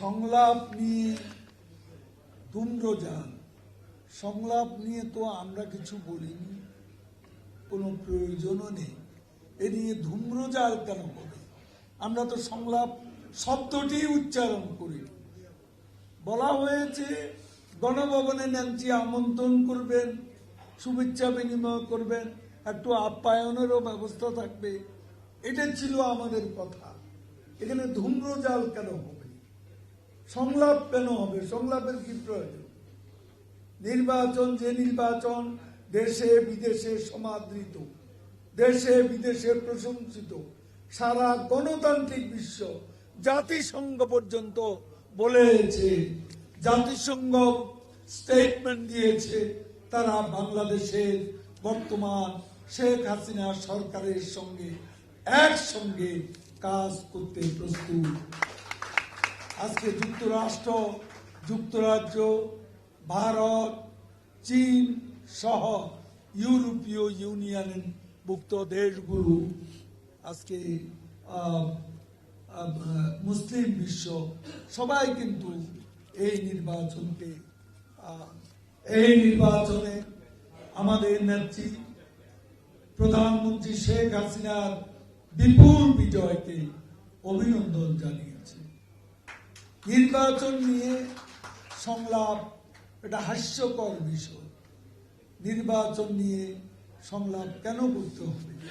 সংলাপ নিয়ে ধূম্রজাল সংলাপ নিয়ে তো আমরা কিছু বলিনি, কোনো প্রয়োজনও নেই। এ নিয়ে ধূম্রজাল কেন হবে আমরা তো সংলাপ শব্দটি উচ্চারণ করি। বলা হয়েছে, গণভবনে ন্যান্সি আমন্ত্রণ করবেন, শুভেচ্ছা বিনিময় করবেন, একটু আপ্যায়নেরও ব্যবস্থা থাকবে। এটা ছিল আমাদের কথা। এখানে ধূম্রজাল কেন হবে? সংলাপ কেন হবে? সংলাপের কি প্রয়োজন? নির্বাচন যে নির্বাচন দেশে বিদেশে সমাদৃত, দেশে বিদেশে প্রশংসিত, সারা গণতান্ত্রিক বিশ্ব জাতিসংঘ পর্যন্ত বলেছে, জাতিসংঘ স্টেটমেন্ট দিয়েছে, তারা বাংলাদেশের বর্তমান শেখ হাসিনা সরকারের সঙ্গে একসঙ্গে কাজ করতে প্রস্তুত। আজকে যুক্তরাষ্ট্র, যুক্তরাজ্য, ভারত, চীন সহ ইউরোপীয় ইউনিয়নের ভুক্ত দেশগুলো আজকে মুসলিম বিশ্ব সবাই কিন্তু এই নির্বাচনকে এই নির্বাচনে আমাদের নেত্রী প্রধানমন্ত্রী শেখ হাসিনার বিপুল বিজয়কে অভিনন্দন জানিয়েছে। নির্বাচন নিয়ে সংলাপ এটা হাস্যকর বিষয়। নির্বাচন নিয়ে সংলাপ কেন করতে হবে?